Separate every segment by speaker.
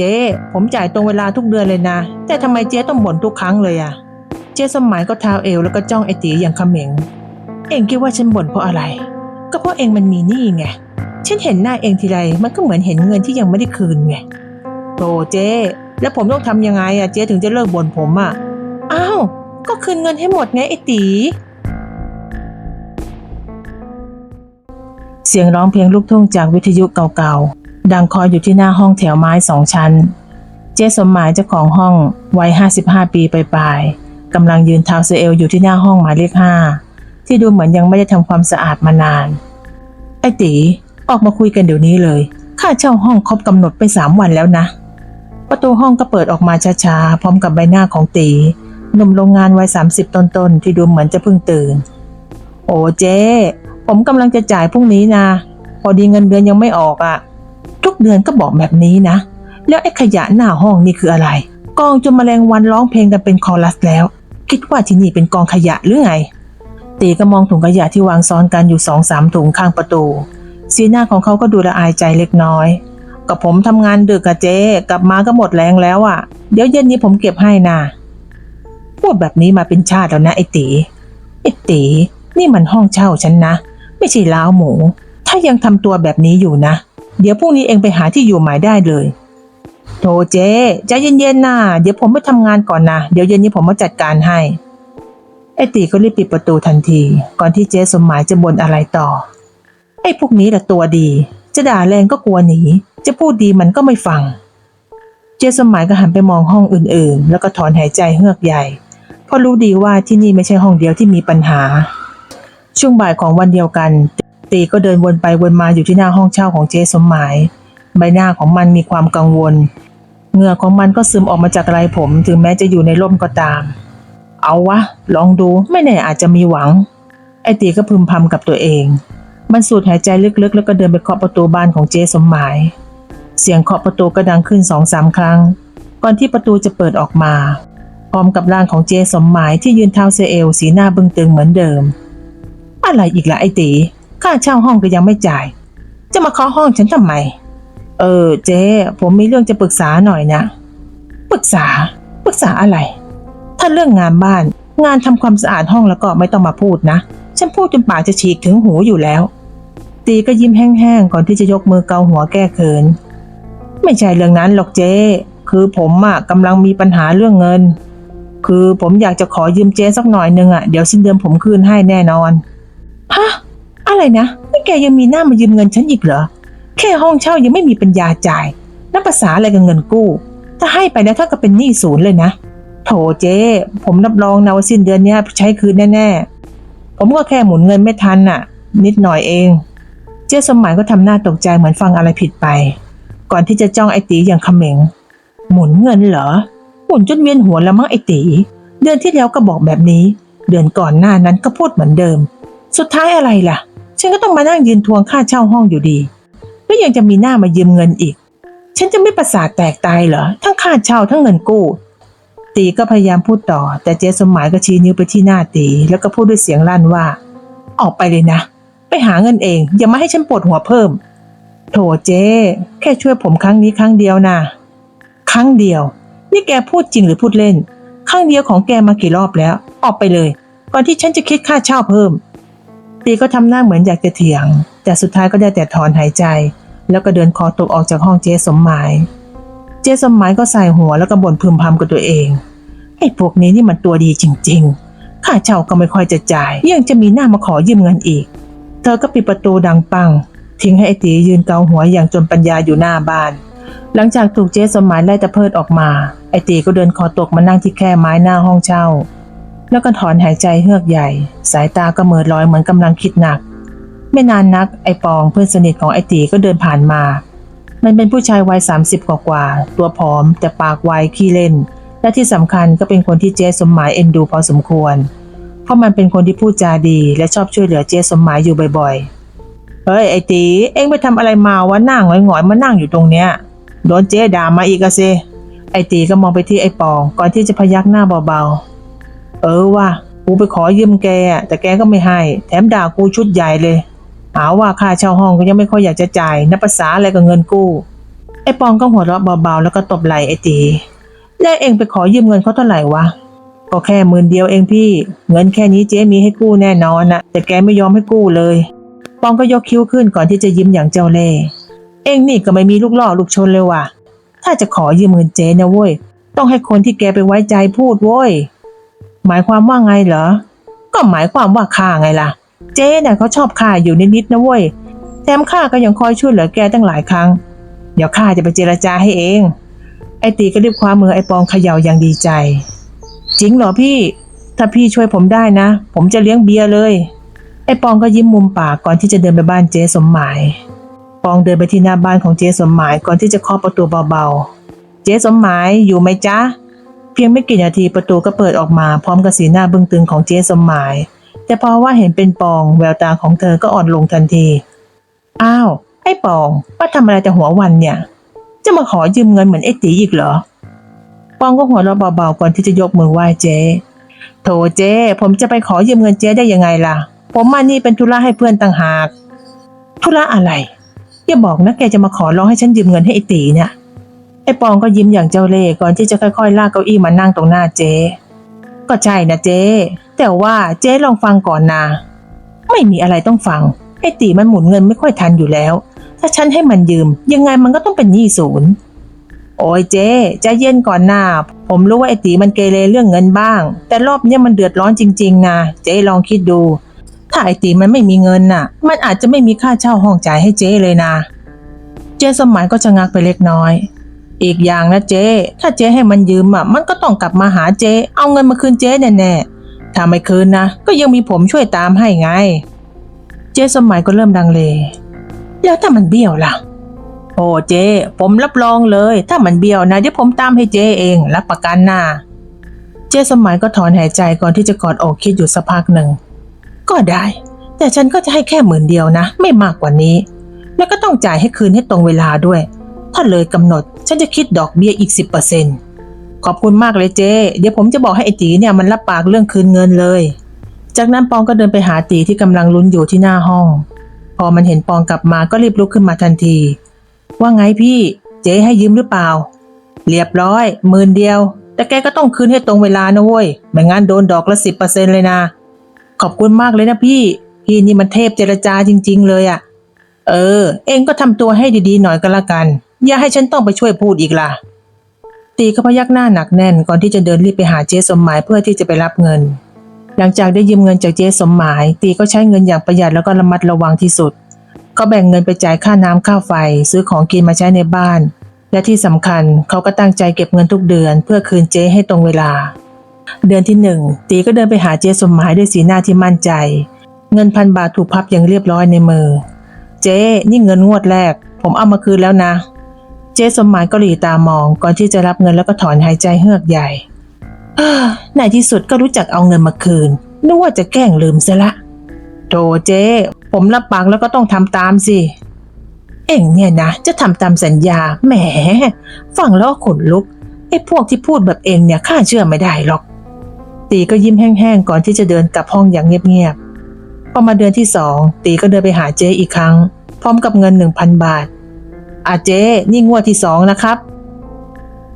Speaker 1: เจ๊ผมจ่ายตรงเวลาทุกเดือนเลยนะ แต่ทำไมเจ๊ต้องบ่นทุกครั้งเลยอะเจ๊สมหมายก็เท้าเอวแล้วก็จ้องไอตีอย่างเขม็ง เองคิดว่าฉันบ่นเพราะอะไร ก็เพราะเองมันมีหนี้ไง ฉันเห็นหน้าเองทีไรมันก็เหมือนเห็นเงินที่ยังไม่ได้คืนไงโธ่เจ๊แล้วผมต้องทำยังไงอะเจ๊ถึงจะเลิกบ่นผมอะอ้าวก็คืนเงินให้หมดไงไอตีเสียงร้องเพลงลูกทุ่งจากวิทยุเก่าๆ ดังคอยอยู่ที่หน้าห้องแถวไม้สองชั้น เจ๊สมหมายเจ้าของห้องวัย55 ปีไปลายกำลังยืนเท้าเซเอลอยู่ที่หน้าห้องหมายเลขห้าที่ดูเหมือนยังไม่ได้ทำความสะอาดมานาน ไอ้ตีออกมาคุยกันเดี๋ยวนี้เลย ค่าเช่าห้องครบกำหนดไปสามวันแล้วนะ ประตูห้องก็เปิดออกมาช้าๆ พร้อมกับใบหน้าของตีหนุ่มโรงงานวัย30ต้นๆ ที่ดูเหมือนจะเพิ่งตื่น โอ้เจ๊ ผมกำลังจะจ่ายพรุ่งนี้นะ พอดีเงินเดือนยังไม่ออกอะ่ะ ทุกเดือนก็บอกแบบนี้นะ แล้วไอ้ขยะหน้าห้องนี่คืออะไร กองจนมแมลงวันร้องเพลงกันเป็นคอรัสแล้ว คิดว่าที่นี่เป็นกองขยะหรือไง ตีก็มองถุงขยะที่วางซ้อนกันอยู่สองสามถุงข้างประตู สีหน้าของเขาก็ดูละอายใจเล็กน้อย กับผมทำงานดึกอะเจ๊กลับมาก็หมดแรงแล้วอะ่ะ เดี๋ยวเย็นนี้ผมเก็บให้นะพูดแบบนี้มาเป็นชาติแล้วนะไอ้ตีไอ้ตีนี่มันห้องเช่าฉันนะ ไม่ใช่ล้าวหมู ถ้ายังทำตัวแบบนี้อยู่นะ เดี๋ยวพรุ่งนี้เองไปหาที่อยู่ใหม่ได้เลย โถเจ๊ใจเย็นๆนะเดี๋ยวผมไปทำงานก่อนนะ เดี๋ยวเย็นนี้ผมมาจัดการให้ ไอ้ตีก็รีบปิดประตูทันที ก่อนที่เจ๊สมหมายจะบ่นอะไรต่อ ไอ้พวกนี้แหละตัวดี จะด่าแรงก็กลัวหนี จะพูดดีมันก็ไม่ฟัง เจ๊สมหมายก็หันไปมองห้องอื่นๆ แล้วก็ถอนหายใจเฮือกใหญ่เพราะรู้ดีว่าที่นี่ไม่ใช่ห้องเดียวที่มีปัญหา ช่วงบ่ายของวันเดียวกัน ตีก็เดินวนไปวนมาอยู่ที่หน้าห้องเช่าของเจ๊สมหมาย ใบหน้าของมันมีความกังวล เหงื่อของมันก็ซึมออกมาจากไรผม ถึงแม้จะอยู่ในร่มก็ตาม เอาวะ ลองดูไม่แน่อาจจะมีหวัง ไอตีก็พึมพำกับตัวเอง มันสูดหายใจลึกๆ แล้วก็เดินไปเคาะประตูบ้านของเจ๊สมหมาย เสียงเคาะประตูก็ดังขึ้นสองสามครั้ง ก่อนที่ประตูจะเปิดออกมา พร้อมกับร่างของเจ๊สมหมายที่ยืนเท้าเซเอลสีหน้าบึ้งตึงเหมือนเดิม อะไรอีกล่ะไอตี ค่าเช่าห้องก็ยังไม่จ่าย จะมาเคาะห้องฉันทำไม เออ เจ๊ผมมีเรื่องจะปรึกษาหน่อยนะปรึกษาปรึกษาอะไร ถ้าเรื่องงานบ้าน งานทำความสะอาดห้องแล้วก็ไม่ต้องมาพูดนะ ฉันพูดจนปากจะฉีกถึงหูอยู่แล้ว ตีก็ยิ้มแห้งๆก่อนที่จะยกมือเกาหัวแก้เขิน ไม่ใช่เรื่องนั้นหรอกเจ๊คือผมอะกำลังมีปัญหาเรื่องเงิน คือผมอยากจะขอยืมเจ๊สักหน่อยนึงอะเดี๋ยวสิ้นเดือนผมคืนให้แน่นอน ฮะ อะไรนะนี่แกยังมีหน้ามายืมเงินฉันอีกเหรอ แค่ห้องเช่ายังไม่มีปัญญาจ่าย นับภาษาอะไรกับเงินกู้ ถ้าให้ไปแล้วถ้าก็เป็นหนี้ศูนย์เลยนะ โถเจ๊ผมรับรองนะว่าสิ้นเดือนนี้ใช้คืนแน่ๆ ผมก็แค่หมุนเงินไม่ทันน่ะ นิดหน่อยเอง เจ๊สมหมายก็ทำหน้าตกใจเหมือนฟังอะไรผิดไป ก่อนที่จะจ้องไอตีอย่างเขม็ง หมุนเงินเหรอ หมุนจนเวียนหัวแล้วมั้งไอตีเดือนที่แล้วก็บอกแบบนี้ เดือนก่อนหน้านั้นก็พูดเหมือนเดิม สุดท้ายอะไรล่ะ ฉันก็ต้องมานั่งยืนทวงค่าเช่าห้องอยู่ดี แล้วยังจะมีหน้ามายืมเงินอีก ฉันจะไม่ประสาทแตกตายเหรอ ทั้งค่าเช่าทั้งเงินกู้ ตีก็พยายามพูดต่อ แต่เจ๊สมหมายก็ชี้นิ้วไปที่หน้าตี แล้วก็พูดด้วยเสียงลั่นว่า ออกไปเลยนะ ไปหาเงินเอง อย่ามาให้ฉันปวดหัวเพิ่ม โถเจ๊แค่ช่วยผมครั้งนี้ครั้งเดียวนะครั้งเดียว นี่แกพูดจริงหรือพูดเล่น ครั้งเดียวของแกมากี่รอบแล้ว ออกไปเลย ก่อนที่ฉันจะคิดค่าเช่าเพิ่ม ตีก็ทำหน้าเหมือนอยากจะเถียง แต่สุดท้ายก็ได้แต่ถอนหายใจ แล้วก็เดินคอตกออกจากห้องเจ๊สมหมาย เจ๊สมหมายก็ใส่หัวแล้วก็บ่นพึมพำกับตัวเองไอ้พวกนี้นี่มันตัวดีจริง ๆ ค่าเช่าก็ไม่ค่อยจะจ่าย ยังจะมีหน้ามาขอยืมเงินอีก เธอก็ปิดประตูดังปัง ทิ้งให้ไอ้ตียืนเกาหัวอย่างจนปัญญาอยู่หน้าบ้าน หลังจากถูกเจ๊สมหมายไล่ตะเพิดออกมา ไอ้ตีก็เดินคอตกมานั่งที่แคร่ไม้หน้าห้องเช่า แล้วก็ถอนหายใจเฮือกใหญ่ สายตาก็เหมือลอยเหมือนกำลังคิดหนัก ไม่นานนักไอปองเพื่อนสนิทของไอตีก็เดินผ่านมา มันเป็นผู้ชายวัย 30 กว่ากว่า ตัวผอม แต่ปากไวขี้เล่น และที่สำคัญก็เป็นคนที่เจ๊สมหมายเอ็นดูพอสมควร เพราะมันเป็นคนที่พูดจาดีและชอบช่วยเหลือเจ๊สมหมายอยู่บ่อยๆ เฮ้ยไอตี เอ็งไปทำอะไรมาวะหน้าหงอยๆมานั่งอยู่ตรงเนี้ยโดนเจ๊ด่ามาอีกอะสิไอตีก็มองไปที่ไอปองก่อนที่จะพยักหน้าเบาๆ เออว่ะ กูไปขอยืมแกอะแต่แกก็ไม่ให้ แถมด่ากูชุดใหญ่เลย หาว่าค่าเช่าห้องก็ยังไม่ค่อยอยากจะจ่าย นับภาษาอะไรกับเงินกู้ไออ้ปองก็หัวเราะเบาๆ แล้วก็ตบไหล่ไอ้ตี แล้วเองไปขอยืมเงินเขาเท่าไหร่วะ ก็แค่หมื่นเดียวเองพี่ เงินแค่นี้เจ๊มีให้กู้แน่นอนนะแต่แกไม่ยอมให้กู้เลย ปองก็ยกคิ้วขึ้นก่อนที่จะยิ้มอย่างเจ้าเล่ห์ เองนี่ก็ไม่มีลูกล่อลูกชนเลยว่ะ ถ้าจะขอยืมเงินเจ๊นะเว้ย ต้องให้คนที่แกไปไว้ใจพูดเว้ย หมายความว่าไงเหรอ ก็หมายความว่าข้าไงล่ะ เจ๊น่ะเขาชอบข้าอยู่นิดๆนะเว้ย แถมข้าก็ยังคอยช่วยเหลือแกตั้งหลายครั้ง เดี๋ยวข้าจะไปเจรจาให้เอง ไอตีก็รีบคว้ามือไอปองเขย่าอย่างดีใจ จริงเหรอพี่ ถ้าพี่ช่วยผมได้นะ ผมจะเลี้ยงเบียร์เลย ไอปองก็ยิ้มมุมปากก่อนที่จะเดินไปบ้านเจ๊สมหมาย ปองเดินไปที่หน้าบ้านของเจ๊สมหมายก่อนที่จะเคาะประตูเบาๆ เจ๊สมหมายอยู่ไหมจ๊ะ พียงไม่กี่นาทีประตูก็เปิดออกมาพร้อมกับสีหน้าบึ้งตึงของเจ๊สมหมาย แต่พอว่าเห็นเป็นปองแววตาของเธอก็อ่อนลงทันที อ้าว ไอ้ปองป้าทำอะไรแต่หัววันเนี่ย จะมาขอยืมเงินเหมือนไอ้ตีอีกเหรอ ปองก็หัวเราะเบาๆก่อนที่จะยกมือไหว้เจ๊โถเจ๊ผมจะไปขอยืมเงินเจ๊ได้ยังไงล่ะ ผมมานี่เป็นธุระให้เพื่อนต่างหาก ธุระอะไร อย่าบอกนะแกจะมาขอร้องให้ฉันยืมเงินให้ไอ้ตีเนี่ย ไอ้ปองก็ยิ้มอย่างเจ้าเล่ห์ก่อนที่จะค่อยๆ ลากเก้าอี้มานั่งตรงหน้าเจ๊ ก็ใช่นะเจ๊ แต่ว่าเจ๊ลองฟังก่อนนะ ไม่มีอะไรต้องฟัง ไอ้ตีมันหมุนเงินไม่ค่อยทันอยู่แล้ว ถ้าฉันให้มันยืม ยังไงมันก็ต้องเป็นหนี้ศูนย์ โอ้ยเจ๊ใจเย็นก่อนนะผมรู้ว่าไอ้ตีมันเกเรเรื่องเงินบ้าง แต่รอบเนี้ยมันเดือดร้อนจริง ๆ นะ เจ๊ลองคิดดู ถ้าไอ้ตีมันไม่มีเงินน่ะ มันอาจจะไม่มีค่าเช่าห้องจ่ายให้เจ๊เลยนะ เจ๊สมัยก็ชะงักไปเล็กน้อย อีกอย่างนะเจ๊ถ้าเจ๊ให้มันยืมอะมันก็ต้องกลับมาหาเจ๊เอาเงินมาคืนเจ๊แน่ๆถ้าไม่คืนนะก็ยังมีผมช่วยตามให้ไง เจ๊สมัยก็เริ่มดังเล แล้วถ้ามันเบี้ยวล่ะ โอ้เจ๊ผมรับรองเลย ถ้ามันเบี้ยวนะเดี๋ยวผมตามให้เจ๊เองรับประกันนะเจ๊สมัยก็ถอนหายใจก่อนที่จะกอดอกคิดอยู่สักพักหนึ่งก็ได้ แต่ฉันก็จะให้แค่หมื่นเดียวนะ ไม่มากกว่านี้ แล้วก็ต้องจ่ายให้คืนให้ตรงเวลาด้วย ถ้าเลยกำหนด ฉันจะคิดดอกเบี้ยอีกสิบเปอร์เซ็นขอบคุณมากเลยเจ๊เดี๋ยวผมจะบอกให้ไอ้ตีเนี่ยมันรับปากเรื่องคืนเงินเลย จากนั้นปองก็เดินไปหาตีที่กำลังลุ้นอยู่ที่หน้าห้อง พอมันเห็นปองกลับมาก็รีบลุกขึ้นมาทันที ว่าไงพี่เจ๊ให้ยืมหรือเปล่า เรียบร้อยหมื่นเดียว แต่แกก็ต้องคืนให้ตรงเวลานะเว้ยไม่งั้นโดนดอกละสิบเปอร์เซ็นเลยนะ ขอบคุณมากเลยนะพี่ พี่นี่มันเทพเจรจาจริง ๆ เลยอะเออ เองก็ทำตัวให้ดีๆหน่อยก็แล้วกัน อย่าให้ฉันต้องไปช่วยพูดอีกล่ะ ตีก็พยักหน้าหนักแน่นก่อนที่จะเดินรีบไปหาเจ๊สมหมายเพื่อที่จะไปรับเงิน หลังจากได้ยืมเงินจากเจ๊สมหมาย ตีก็ใช้เงินอย่างประหยัดแล้วก็ระมัดระวังที่สุดเขาแบ่งเงินไปจ่ายค่าน้ำค่าไฟ ซื้อของกินมาใช้ในบ้าน และที่สำคัญเขาก็ตั้งใจเก็บเงินทุกเดือน เพื่อคืนเจ๊ให้ตรงเวลา เดือนที่หนึ่งตีก็เดินไปหาเจ๊สมหมายด้วยสีหน้าที่มั่นใจ เงินพันบาทถูกพับอย่างเรียบร้อยในมือ เจ๊นี่เงินงวดแรก ผมเอามาคืนแล้วนะ เจ๊สมหมายก็หลีตามอง ก่อนที่จะรับเงินแล้วก็ถอนหายใจเฮือกใหญ่ในที่สุดก็รู้จักเอาเงินมาคืนนึกว่าจะแกล้งลืมซะละโถเจ๊ผมรับปากแล้วก็ต้องทำตามสิ เอ็งเนี่ยนะ จะทำตามสัญญา แหม ฟังแล้วขนลุก ไอ้พวกที่พูดแบบเอ็งเนี่ยข้าเชื่อไม่ได้หรอก ตีก็ยิ้มแห้งๆ ก่อนที่จะเดินกลับห้องอย่างเงียบๆ พอมาเดือนที่สอง ตีก็เดินไปหาเจ๊อีกครั้ง พร้อมกับเงินหนึ่งพันบาท อาเจ๊นี่งวดที่สองนะครับ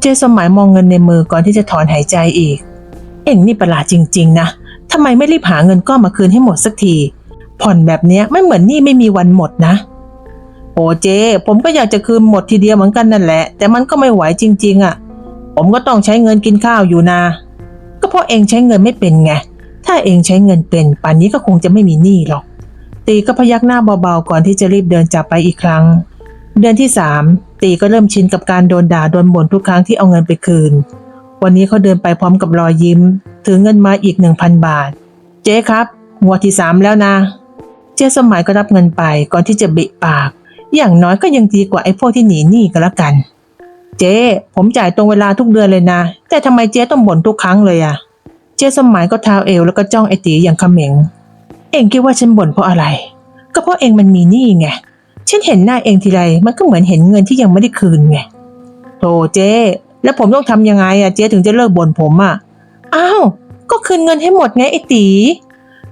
Speaker 1: เจ๊สมัยมองเงินในมือก่อนที่จะถอนหายใจอีก เอ็งนี่ประหลาดจริง ๆ นะทำไมไม่รีบหาเงินก้อนมาคืนให้หมดสักที ผ่อนแบบเนี้ยไม่เหมือนหนี่ไม่มีวันหมดนะโอ้เจ๊ผมก็อยากจะคืนหมดทีเดียวเหมือนกันนั่นแหละ แต่มันก็ไม่ไหวจริง ๆอะ่ะ ผมก็ต้องใช้เงินกินข้าวอยู่นะก็เพราะเองใช้เงินไม่เป็นไง ถ้าเองใช้เงินเป็นป่านนี้ก็คงจะไม่มีหนี้หรอก ตีก็พยักหน้าเบาๆก่อนที่จะรีบเดินจากไปอีกครั้ง เดือนที่สามตีก็เริ่มชินกับการโดนด่าโดนบ่นทุกครั้งที่เอาเงินไปคืน วันนี้เขาเดินไปพร้อมกับรอยยิ้ม ถือเงินมาอีกหนึ่งพันบาท เจ๊ครับงวดที่สามแล้วนะ เจ๊สมัยก็รับเงินไปก่อนที่จะบิปาก อย่างน้อยก็ยังดีกว่าไอ้พวกที่หนีหนี้ก็แล้วกัน เจ๊ผมจ่ายตรงเวลาทุกเดือนเลยนะ แต่ทำไมเจ๊ต้องบ่นทุกครั้งเลยอะเจ๊สมัยก็เท้าเอวแล้วก็จ้องไอ้ตีอย่างเขม็ง เองคิดว่าฉันบ่นเพราะอะไร ก็เพราะเองมันมีหนี้ไง ฉันเห็นหน้าเองทีไรมันก็เหมือนเห็นเงินที่ยังไม่ได้คืนไงโธ่เจ๊แล้วผมต้องทำยังไงอะเจ๊ถึงจะเลิกบ่นผมอะอ้าวก็คืนเงินให้หมดไงไอ้ตี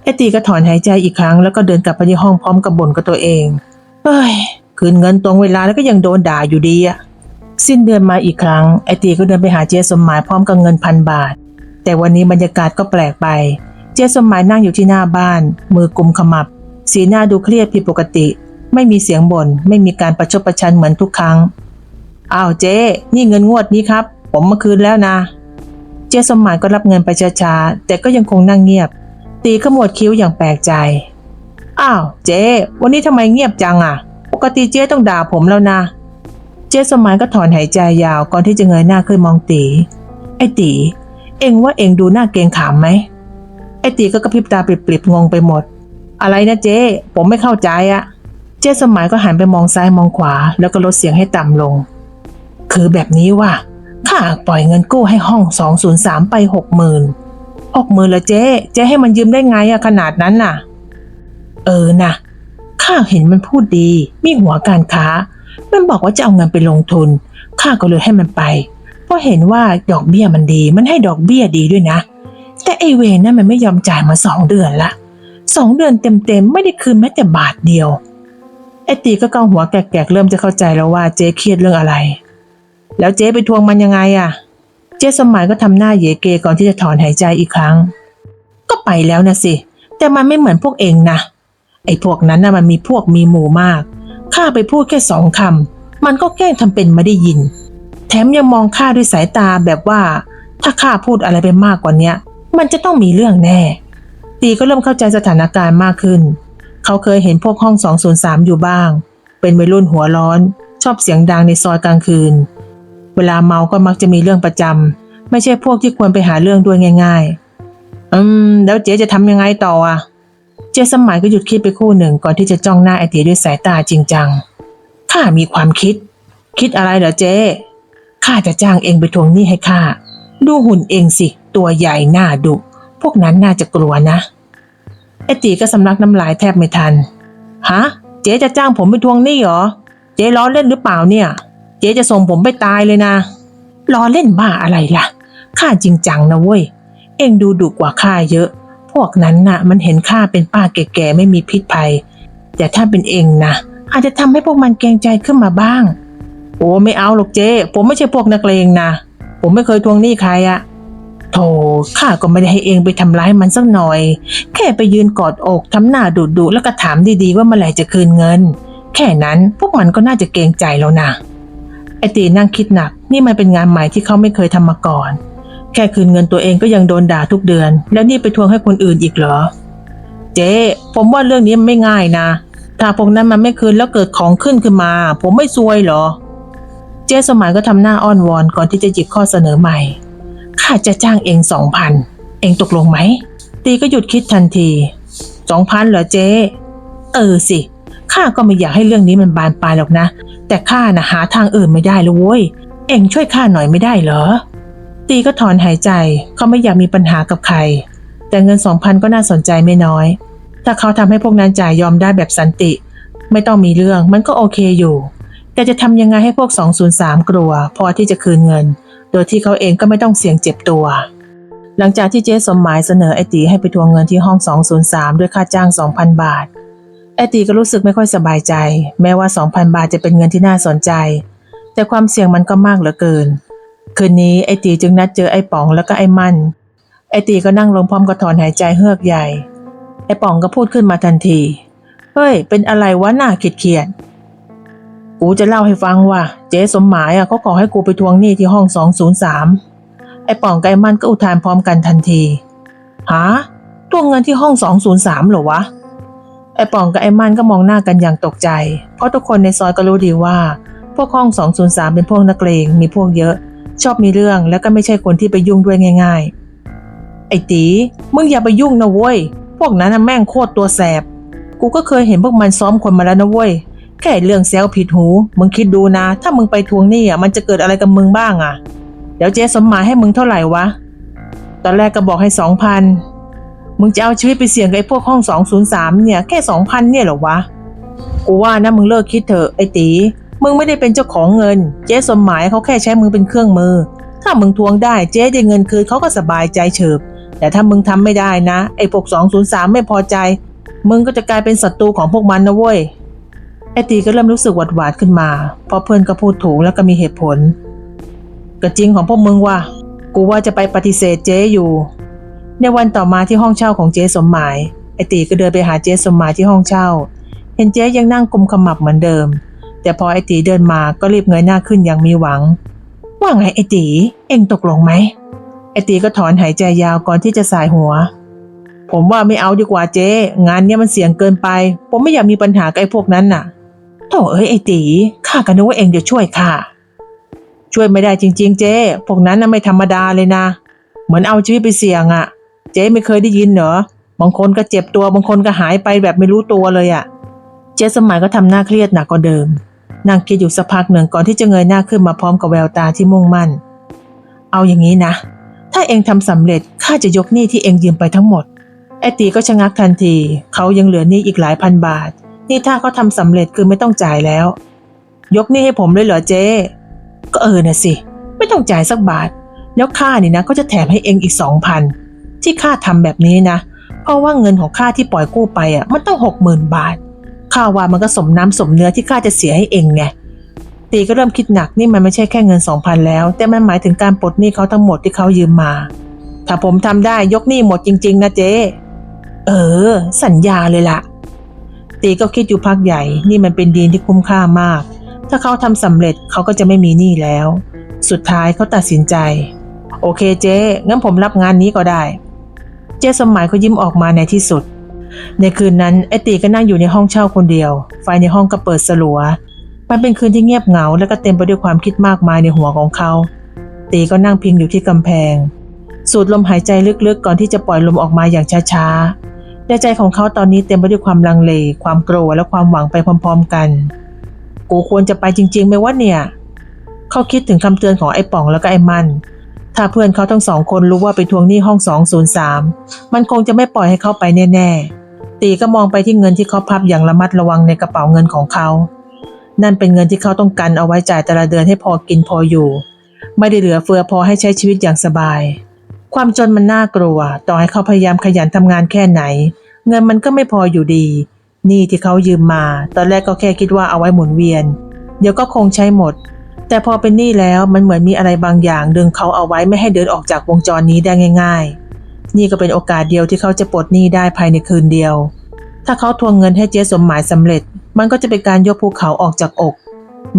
Speaker 1: ไอ้ตีก็ถอนหายใจอีกครั้งแล้วก็เดินกลับไปที่ห้องพร้อมกับบ่นกับตัวเองเฮ้ยคืนเงินตรงเวลาแล้วก็ยังโดนด่าอยู่ดีอะสิ้นเดือนมาอีกครั้งไอตีก็เดินไปหาเจ๊สมหมายพร้อมกับเงินพันบาท แต่วันนี้บรรยากาศก็แปลกไป เจ๊สมหมายนั่งอยู่ที่หน้าบ้าน มือกุมขมับ สีหน้าดูเครียดผิดปกติ ไม่มีเสียงบน่นไม่มีการประชดประชันเหมือนทุกครั้ง อ้าวเจ๊นี่เงินงวดนี้ครับ ผมมาคืนแล้วนะ เจ๊สมหมายก็รับเงินไปช้าๆแต่ก็ยังคงนั่งเงียบ ตีขมวดคิ้วอย่างแปลกใจ อ้าวเจ๊วันนี้ทำไมเงียบจังอะ ปกติเจ๊ต้องด่าผมแล้วนะ เจ๊สมหมายก็ถอนหายใจยาวก่อนที่จะเงยหน้าขึ้นมองตี ไอ้ตี เอ็งว่าเอ็งดูหน้าเกงขามไหมไอ้ตีก็กระพริบตาปริบๆงงไปหมด อะไรนะเจ๊ผมไม่เข้าใจอะ เจ๊สมหมายก็หันไปมองซ้ายมองขวา แล้วก็ลดเสียงให้ต่ำลง คือแบบนี้ว่า ข้าปล่อยเงินกู้ให้ห้อง203ไปหกหมื่นออกมือละเจ๊เจ๊ให้มันยืมได้ไงอะขนาดนั้นน่ะ เออนะข้าเห็นมันพูดดี มีหัวการค้า มันบอกว่าจะเอาเงินไปลงทุน ข้าก็เลยให้มันไป เพราะเห็นว่าดอกเบี้ยมันดี มันให้ดอกเบี้ยดีด้วยนะ แต่ไอเวรนั่นมันไม่ยอมจ่ายมาสองเดือนละสองเดือนเต็มๆไม่ได้คืนแม้แต่บาทเดียว ไอตีก็เกาหัวแกกๆเริ่มจะเข้าใจแล้วว่าเจ๊เครียดเรื่องอะไร แล้วเจ๊ไปทวงมันยังไงอะเจ๊สมัยก็ทำหน้าเยเกก่อนที่จะถอนหายใจอีกครั้ง ก็ไปแล้วนะสิ แต่มันไม่เหมือนพวกเองนะ ไอ้พวกนั้นนะมันมีพวกมีหมู่มาก ข้าไปพูดแค่สองคำมันก็แกล้งทำเป็นไม่ได้ยิน แถมยังมองข้าด้วยสายตาแบบว่า ถ้าข้าพูดอะไรไปมากกว่านี้มันจะต้องมีเรื่องแน่ ตีก็เริ่มเข้าใจสถานการณ์มากขึ้น เขาเคยเห็นพวกห้อง 203 อยู่บ้าง เป็นวัยรุ่นหัวร้อน ชอบเสียงดังในซอยกลางคืน เวลาเมาก็มักจะมีเรื่องประจำ ไม่ใช่พวกที่ควรไปหาเรื่องด้วยง่าย ๆ อืม แล้วเจ๊จะทำยังไงต่ออะ เจ๊สมัยก็หยุดคิดไปคู่หนึ่งก่อนที่จะจ้องหน้าไอเตียด้วยสายตาจริงจัง ข้ามีความคิด คิดอะไรเหรอเจ๊ข้าจะจ้างเองไปทวงหนี้ให้ข้า ดูหุ่นเองสิ ตัวใหญ่หน้าดุ พวกนั้นน่าจะกลัวนะ อตีก็สำลักน้ำลายแทบไม่ทัน ฮะ เจ๊จะจ้างผมไปทวงหนี้เหรอ เจ๊ล้อเล่นหรือเปล่าเนี่ย เจ๊จะส่งผมไปตายเลยนะ ล้อเล่นบ้าอะไรล่ะ ข้าจริงจังนะเว้ย เองดูดุกว่าข้าเยอะ พวกนั้นน่ะ มันเห็นข้าเป็นป้าแก่ๆไม่มีพิษภัย แต่ถ้าเป็นเองนะอาจจะทำให้พวกมันเกรงใจขึ้นมาบ้าง โอ้ไม่เอาหรอกเจ๊ ผมไม่ใช่พวกนักเลงนะ ผมไม่เคยทวงหนี้ใครอะ โธ่ข้าก็ไม่ได้ให้เองไปทำร้ายมันสักหน่อย แค่ไปยืนกอดอกทำหน้าดุดุแล้วก็ถามดีๆว่าเมื่อไหร่จะคืนเงิน แค่นั้นพวกมันก็น่าจะเกรงใจแล้วนะไอตีนั่งคิดหนัก นี่มันเป็นงานใหม่ที่เขาไม่เคยทำมาก่อน แค่คืนเงินตัวเองก็ยังโดนด่าทุกเดือน แล้วนี่ไปทวงให้คนอื่นอีกเหรอ เจ๊ผมว่าเรื่องนี้ไม่ง่ายนะ ถ้าพวกนั้นมันไม่คืนแล้วเกิดของขึ้นขึ้นมา ผมไม่ซวยเหรอ เจ๊สมัยก็ทำหน้าอ้อนวอนก่อนที่จะหยิบข้อเสนอใหม่ ข้าจะจ้างเองสองพัน เองตกลงไหม ตีก็หยุดคิดทันที สองพันเหรอเจ๊ เออสิ ข้าก็ไม่อยากให้เรื่องนี้มันบานปลายหรอกนะ แต่ข้านะหาทางอื่นไม่ได้เลยเว้ย เองช่วยข้าหน่อยไม่ได้เหรอ ตีก็ถอนหายใจ เขาไม่อยากมีปัญหากับใคร แต่เงินสองพันก็น่าสนใจไม่น้อย ถ้าเขาทำให้พวกนั้นจ่ายยอมได้แบบสันติ ไม่ต้องมีเรื่อง มันก็โอเคอยู่ แต่จะทำยังไงให้พวก 203 กลัว พอที่จะคืนเงิน โดยที่เขาเองก็ไม่ต้องเสี่ยงเจ็บตัว หลังจากที่เจ๊สมหมายเสนอไอตีให้ไปทวงเงินที่ห้อง 203 ด้วยค่าจ้าง 2,000 บาท ไอตีก็รู้สึกไม่ค่อยสบายใจ แม้ว่า 2,000 บาทจะเป็นเงินที่น่าสนใจ แต่ความเสี่ยงมันก็มากเหลือเกิน คืนนี้ไอตีจึงนัดเจอไอป๋องแล้วก็ไอมั่น ไอตีก็นั่งลงพร้อมกับถอนหายใจเฮือกใหญ่ ไอป๋องก็พูดขึ้นมาทันที เฮ้ย เป็นอะไรวะหน้าเขียดๆ กูจะเล่าให้ฟังว่า เจ๊สมหมายอะเขาขอให้กูไปทวงหนี้ที่ห้อง 203 ไอ้ป๋องกับไอมั่นก็อุทานพร้อมกันทันที หาทวงเงินที่ห้อง 203เหรอวะ ไอ้ป๋องกับไอ้มันก็มองหน้ากันอย่างตกใจ เพราะทุกคนในซอยก็รู้ดีว่า พวกห้อง 203 เป็นพวกนักเลง มีพวกเยอะ ชอบมีเรื่องแล้วก็ไม่ใช่คนที่ไปยุ่งด้วยง่าย ๆ ไอ้ตี มึงอย่าไปยุ่งนะเว้ย พวกนั้นแม่งโคตรตัวแสบ กูก็เคยเห็นพวกมันซ้อมคนมาแล้วนะเว้ย แค่เรื่องแซวผิดหู มึงคิดดูนะ ถ้ามึงไปทวงหนี้อะมันจะเกิดอะไรกับมึงบ้างอะ เดี๋ยวเจ๊สมหมายให้มึงเท่าไหร่วะ ตอนแรกก็บอกให้สองพันมึงจะเอาชีวิตไปเสี่ยงกับไอ้พวกห้องสองศูนย์สามเนี่ยแค่สองพันเนี่ยหรอวะ กูว่านะมึงเลิกคิดเถอะไอ้ตี มึงไม่ได้เป็นเจ้าของเงิน เจ๊สมหมายเขาแค่ใช้มึงเป็นเครื่องมือ ถ้ามึงทวงได้เจ๊ได้เงินคืนเขาก็สบายใจเฉิบ แต่ถ้ามึงทำไม่ได้นะ ไอ้พวกสองศูนย์สามไม่พอใจ มึงก็จะกลายเป็นศัตรูของพวกมันนะเว้ย ไอตีก็เริ่มรู้สึกหวาดหวาดขึ้นมา เพราะเพื่อนก็พูดถูกแล้วก็มีเหตุผลก็จริงของพวกมึงว่ากูว่าจะไปปฏิเสธเจ๊อยู่ ในวันต่อมาที่ห้องเช่าของเจ๊สมหมาย ไอตีก็เดินไปหาเจ๊สมหมายที่ห้องเช่า เห็นเจ๊ยังนั่งกุมขมับเหมือนเดิม แต่พอไอตีเดินมาก็รีบเงยหน้าขึ้นอย่างมีหวัง ว่าไงไอตีเอ็งตกลงไหมไอตีก็ถอนหายใจยาวก่อนที่จะสายหัว ผมว่าไม่เอาดีกว่าเจ๊งานเนี้ยมันเสี่ยงเกินไป ผมไม่อยากมีปัญหากับไอ้พวกนั้นน่ะ โถเอ้ยไอตีข้าก็นึกว่าเองจะช่วยข้าช่วยไม่ได้จริง ๆ เจ๊พวกนั้นน่ะไม่ธรรมดาเลยนะ เหมือนเอาชีวิตไปเสี่ยงอะ่ะ เจ๊ไม่เคยได้ยินเหรอบางคนก็เจ็บตัวบางคนก็หายไปแบบไม่รู้ตัวเลยอะ่ะ เจ๊สมัยก็ทำหน้าเครียดหนักกว่าเดิมนั่งคิดอยู่สักพักหนึ่งก่อนที่จะเงยหน้าขึ้นมาพร้อมกับแววตาที่มุ่งมั่น เอาอย่างนี้นะ ถ้าเองทำสำเร็จข้าจะยกหนี้ที่เองยืมไปทั้งหมดไอตีก็ชะงักทันที เขายังเหลือหนี้อีกหลายพันบาท นี่ถ้าเขาทำสำเร็จคือไม่ต้องจ่ายแล้ว ยกหนี้ให้ผมเลยเหรอเจ๊ก็เออนะสิ ไม่ต้องจ่ายสักบาท แล้วค่านี่นะก็จะแถมให้เองอีกสองพันที่ค่าทำแบบนี้นะ เพราะว่าเงินของข้าที่ปล่อยกู้ไปอะ มันต้องหกหมื่นบาทข้าว่ามันก็สมน้ำสมเนื้อที่ข้าจะเสียให้เองไงตีก็เริ่มคิดหนักนี่มันไม่ใช่แค่เงินสองพันแล้ว แต่มันหมายถึงการปลดหนี้เขาทั้งหมดที่เขายืมมา ถ้าผมทำได้ยกหนี้หมดจริง ๆ นะเจ๊เออ สัญญาเลยล่ะ ตีก็คิดอยู่พักใหญ่ นี่มันเป็นดีลที่คุ้มค่ามาก ถ้าเขาทำสำเร็จเขาก็จะไม่มีหนี้แล้ว สุดท้ายเขาตัดสินใจ โอเคเจ๊งั้นผมรับงานนี้ก็ได้ เจ๊สมหมายเขายิ้มออกมาในที่สุด ในคืนนั้นไอตีก็นั่งอยู่ในห้องเช่าคนเดียว ไฟในห้องก็เปิดสลัว มันเป็นคืนที่เงียบเหงา และก็เต็มไปด้วยความคิดมากมายในหัวของเขา ตีก็นั่งพิงอยู่ที่กำแพง สูดลมหายใจลึกๆ ก่อนที่จะปล่อยลมออกมาอย่างช้าๆ ในใจของเขาตอนนี้เต็มไปด้วยความลังเล ความกลัวและความหวังไปพร้อมๆกัน กูควรจะไปจริงๆไหมวะเนี่ย เขาคิดถึงคำเตือนของไอ้ป่องแล้วก็ไอ้มัน ถ้าเพื่อนเขาทั้งสองคนรู้ว่าไปทวงหนี้ห้อง 203 มันคงจะไม่ปล่อยให้เขาไปแน่ๆ ตีก็มองไปที่เงินที่เขาพับอย่างระมัดระวังในกระเป๋าเงินของเขา นั่นเป็นเงินที่เขาต้องการเอาไว้จ่ายแต่ละเดือนให้พอกินพออยู่ ไม่ได้เหลือเฟือพอให้ใช้ชีวิตอย่างสบาย ความจนมันน่ากลัว ต่อให้เขาพยายามขยันทำงานแค่ไหน เงินมันก็ไม่พออยู่ดีหนี้ที่เขายืมมา ตอนแรกก็แค่คิดว่าเอาไว้หมุนเวียน เดี๋ยวก็คงใช้หมด แต่พอเป็นหนี้แล้วมันเหมือนมีอะไรบางอย่าง ดึงเขาเอาไว้ไม่ให้เดินออกจากวงจรนี้ได้ง่าย ๆ นี่ก็เป็นโอกาสเดียวที่เขาจะปลดหนี้ได้ภายในคืนเดียว ถ้าเขาทวงเงินให้เจ๊สมหมายสำเร็จ มันก็จะเป็นการยกภูเขาออกจากอก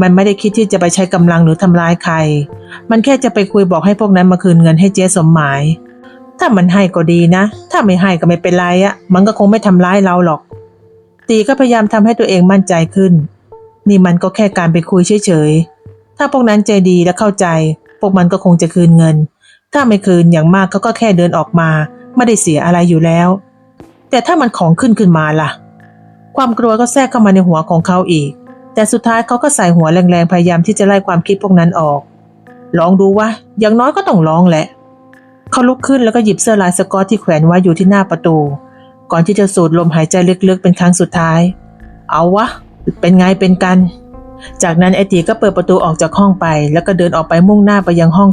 Speaker 1: มันไม่ได้คิดที่จะไปใช้กำลังหรือทำร้ายใคร มันแค่จะไปคุยบอกให้พวกนั้นมาคืนเงินให้เจ๊สมหมาย ถ้ามันให้ก็ดีนะ ถ้าไม่ให้ก็ไม่เป็นไรอะมันก็คงไม่ทำร้ายเราหรอก ตีก็พยายามทำให้ตัวเองมั่นใจขึ้น นี่มันก็แค่การไปคุยเฉยๆ ถ้าพวกนั้นใจดีและเข้าใจ พวกมันก็คงจะคืนเงิน ถ้าไม่คืนอย่างมากเขาก็แค่เดินออกมา ไม่ได้เสียอะไรอยู่แล้ว แต่ถ้ามันของขึ้นขึ้นมาล่ะ ความกลัวก็แทรกเข้ามาในหัวของเขาอีก แต่สุดท้ายเขาก็ใส่หัวแรงๆพยายามที่จะไล่ความคิดพวกนั้นออก ลองดูวะอย่างน้อยก็ต้องลองแหละ เขาลุกขึ้นแล้วก็หยิบเสื้อลายสกอตที่แขวนไว้อยู่ที่หน้าประตู ก่อนที่จะสูดลมหายใจลึกๆเป็นครั้งสุดท้าย เอาวะ เป็นไงเป็นกัน จากนั้นไอตีก็เปิดประตูออกจากห้องไป แล้วก็เดินออกไปมุ่งหน้าไปยังห้อง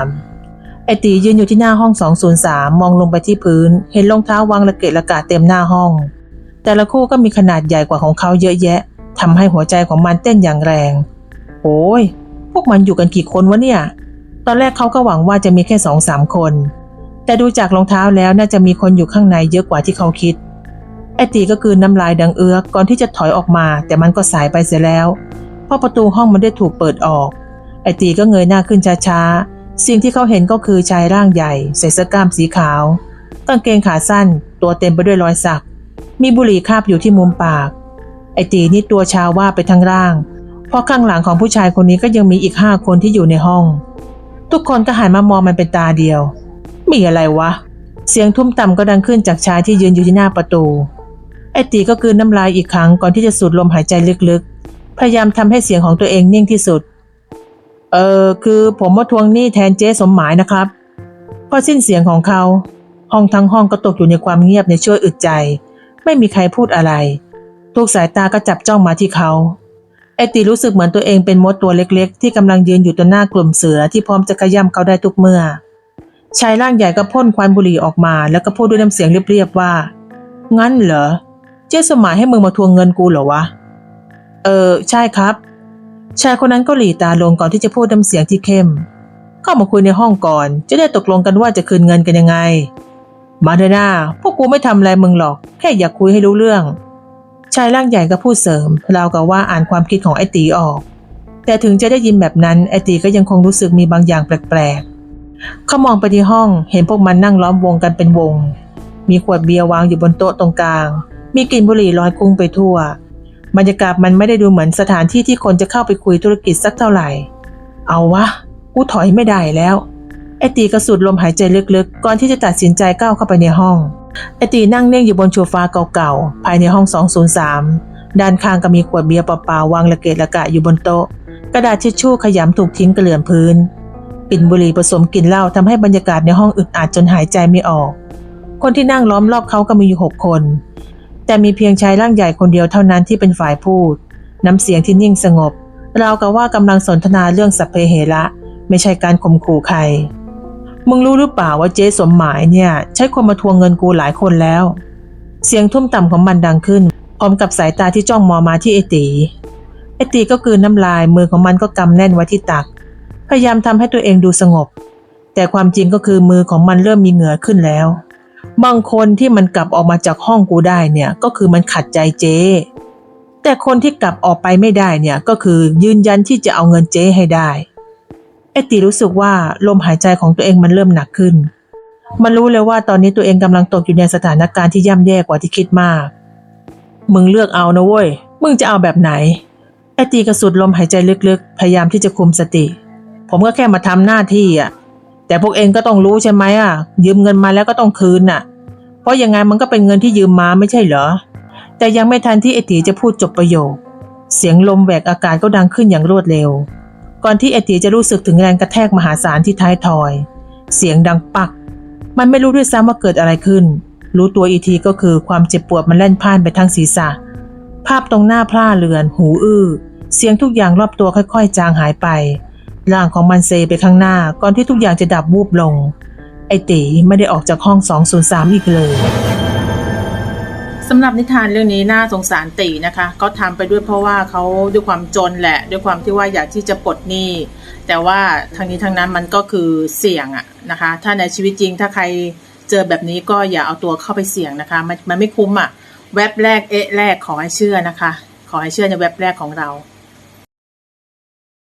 Speaker 1: 203 ไอตียืนอยู่ที่หน้าห้อง 203 มองลงไปที่พื้น เห็นรองเท้าวางระเกะระกะเต็มหน้าห้อง แต่ละคู่ก็มีขนาดใหญ่กว่าของเขาเยอะแยะ ทำให้หัวใจของมันเต้นอย่างแรงโอ้ย พวกมันอยู่กันกี่คนวะเนี่ย ตอนแรกเขาก็หวังว่าจะมีแค่สองสามคน แต่ดูจากรองเท้าแล้วน่าจะมีคนอยู่ข้างในเยอะกว่าที่เขาคิด ไอตีก็กลืนน้ำลายดังเอือกก่อนที่จะถอยออกมา แต่มันก็สายไปเสียแล้ว เพราะประตูห้องมันได้ถูกเปิดออก ไอตีก็เงยหน้าขึ้นช้าๆ สิ่งที่เขาเห็นก็คือชายร่างใหญ่ ใส่เสื้อกล้ามสีขาวกางเกงขาสั้น ตัวเต็มไปด้วยรอยสัก มีบุหรี่คาบอยู่ที่มุมปาก ไอตีนี่ตัวชาว่าไปทั้งร่าง เพราะข้างหลังของผู้ชายคนนี้ก็ยังมีอีกห้าคนที่อยู่ในห้อง ทุกคนก็หันมามองมันเป็นตาเดียว มีอะไรวะ เสียงทุ่มต่ำก็ดังขึ้นจากชายที่ยืนอยู่ที่หน้าประตู ไอตีก็กลืนน้ำลายอีกครั้งก่อนที่จะสูดลมหายใจลึกๆ พยายามทำให้เสียงของตัวเองนิ่งที่สุด เออคือผมมาทวงหนี้แทนเจ๊สมหมายนะครับพอสิ้นเสียงของเขา ห้องทั้งห้องก็ตกอยู่ในความเงียบในชั่วอึดใจ ไม่มีใครพูดอะไร ทุกสายตาก็จับจ้องมาที่เขาไอตีรู้สึกเหมือนตัวเองเป็นมดตัวเล็กๆ ที่กำลังยืนอยู่ต่อหน้ากลุ่มเสือที่พร้อมจะขย้ำเขาได้ทุกเมื่อ ชายร่างใหญ่ก็พ่นควันบุหรี่ออกมา แล้วก็พูดด้วยน้ำเสียงเรียบๆว่า งั้นเหรอ เจ๊สมหมายให้มึงมาทวงเงินกูเหรอวะ เออ ใช่ครับ ชายคนนั้นก็หลีตาลงก่อนที่จะพูดน้ำเสียงที่เข้ม เข้ามาคุยในห้องก่อน จะได้ตกลงกันว่าจะคืนเงินกันยังไง มาเถอะนาพวกกูไม่ทำอะไรมึงหรอก แค่อยากคุยให้รู้เรื่อง ชายร่างใหญ่ก็พูดเสริมราวกับว่าอ่านความคิดของไอตีออก แต่ถึงจะได้ยินแบบนั้นไอตีก็ยังคงรู้สึกมีบางอย่างแปลกๆเขามองไปที่ห้องเห็นพวกมันนั่งล้อมวงกันเป็นวง มีขวดเบียร์วางอยู่บนโต๊ะตรงกลาง มีกลิ่นบุหรี่ลอยคุ้งไปทั่ว บรรยากาศมันไม่ได้ดูเหมือนสถานที่ที่คนจะเข้าไปคุยธุรกิจสักเท่าไหร่ เอาวะกูถอยไม่ได้แล้วไอตีกระสุดลมหายใจลึกๆ ก่อนที่จะตัดสินใจก้าวเข้าไปในห้อง ไอตีนั่งเน่งอยู่บนโซฟาเก่าๆ ภายในห้อง 203 ด้านข้างก็มีขวดเบียร์เปล่าๆวางระเกะระกะอยู่บนโต๊ะ กระดาษทิชชู่ขยำถูกทิ้งเกลื่อนพื้นกลิ่นบุหรี่ผสมกลิ่นเหล้าทำให้บรรยากาศในห้องอึดอัดจนหายใจไม่ออก คนที่นั่งล้อมรอบเขาก็มีอยู่หกคน แต่มีเพียงชายร่างใหญ่คนเดียวเท่านั้นที่เป็นฝ่ายพูด น้ำเสียงที่นิ่งสงบราวกับว่ากำลังสนทนาเรื่องสัพเพเหระไม่ใช่การข่มขู่ใคร มึงรู้หรือเปล่าว่าเจ๊สมหมายเนี่ย ใช้คนมาทวงเงินกูหลายคนแล้ว เสียงทุ่มต่ำของมันดังขึ้น พร้อมกับสายตาที่จ้องมองมาที่ไอตีไอตีก็กลืนน้ำลายมือของมันก็กำแน่นไว้ที่ตัก พยายามทำให้ตัวเองดูสงบ แต่ความจริงก็คือมือของมันเริ่มมีเหงื่อขึ้นแล้ว บางคนที่มันกลับออกมาจากห้องกูได้เนี่ยก็คือมันขัดใจเจ๊แต่คนที่กลับออกไปไม่ได้เนี่ยก็คือยืนยันที่จะเอาเงินเจ๊ให้ได้ อตีรู้สึกว่าลมหายใจของตัวเองมันเริ่มหนักขึ้น มันรู้เลยว่าตอนนี้ตัวเองกำลังตกอยู่ในสถานการณ์ที่ย่ำแย่กว่าที่คิดมาก มึงเลือกเอานะเว้ย มึงจะเอาแบบไหน ไอตีกระสุดลมหายใจลึกๆ พยายามที่จะคุมสติ ผมก็แค่มาทำหน้าที่อะ แต่พวกเองก็ต้องรู้ใช่ไหมอะ ยืมเงินมาแล้วก็ต้องคืนน่ะ เพราะยังไงมันก็เป็นเงินที่ยืมมาไม่ใช่เหรอ แต่ยังไม่ทันที่ไอตีจะพูดจบประโยค เสียงลมแหวกอากาศก็ดังขึ้นอย่างรวดเร็ว ก่อนที่ไอตีจะรู้สึกถึงแรงกระแทกมหาศาลที่ท้ายทอย เสียงดังปัก มันไม่รู้ด้วยซ้ำว่าเกิดอะไรขึ้น รู้ตัวอีทีก็คือความเจ็บปวดมันแล่นพ่านไปทั้งศีรษะ ภาพตรงหน้าพร่าเรือน หูอื้อ เสียงทุกอย่างรอบตัวค่อยๆ จางหายไปร่างของมันเซไปข้างหน้าก่อนที่ทุกอย่างจะดับวูบลง ไอตีไม่ได้ออกจากห้อง 203 อีกเลย สำหรับนิทานเรื่องนี้น่าสงสารตีนะคะเขาทำไปด้วยเพราะว่าเขาด้วยความจนแหละ ด้วยความที่ว่าอยากที่จะปลดหนี้แต่ว่าทางนี้ทางนั้นมันก็คือเสี่ยงอะนะคะ ถ้าในชีวิตจริงถ้าใครเจอแบบนี้ก็อย่าเอาตัวเข้าไปเสี่ยงนะคะมันมันไม่คุ้มอะแว็บแรกเอ๊ะแรกขอให้เชื่อนะคะ ขอให้เชื่อในแว็บแรกของเรา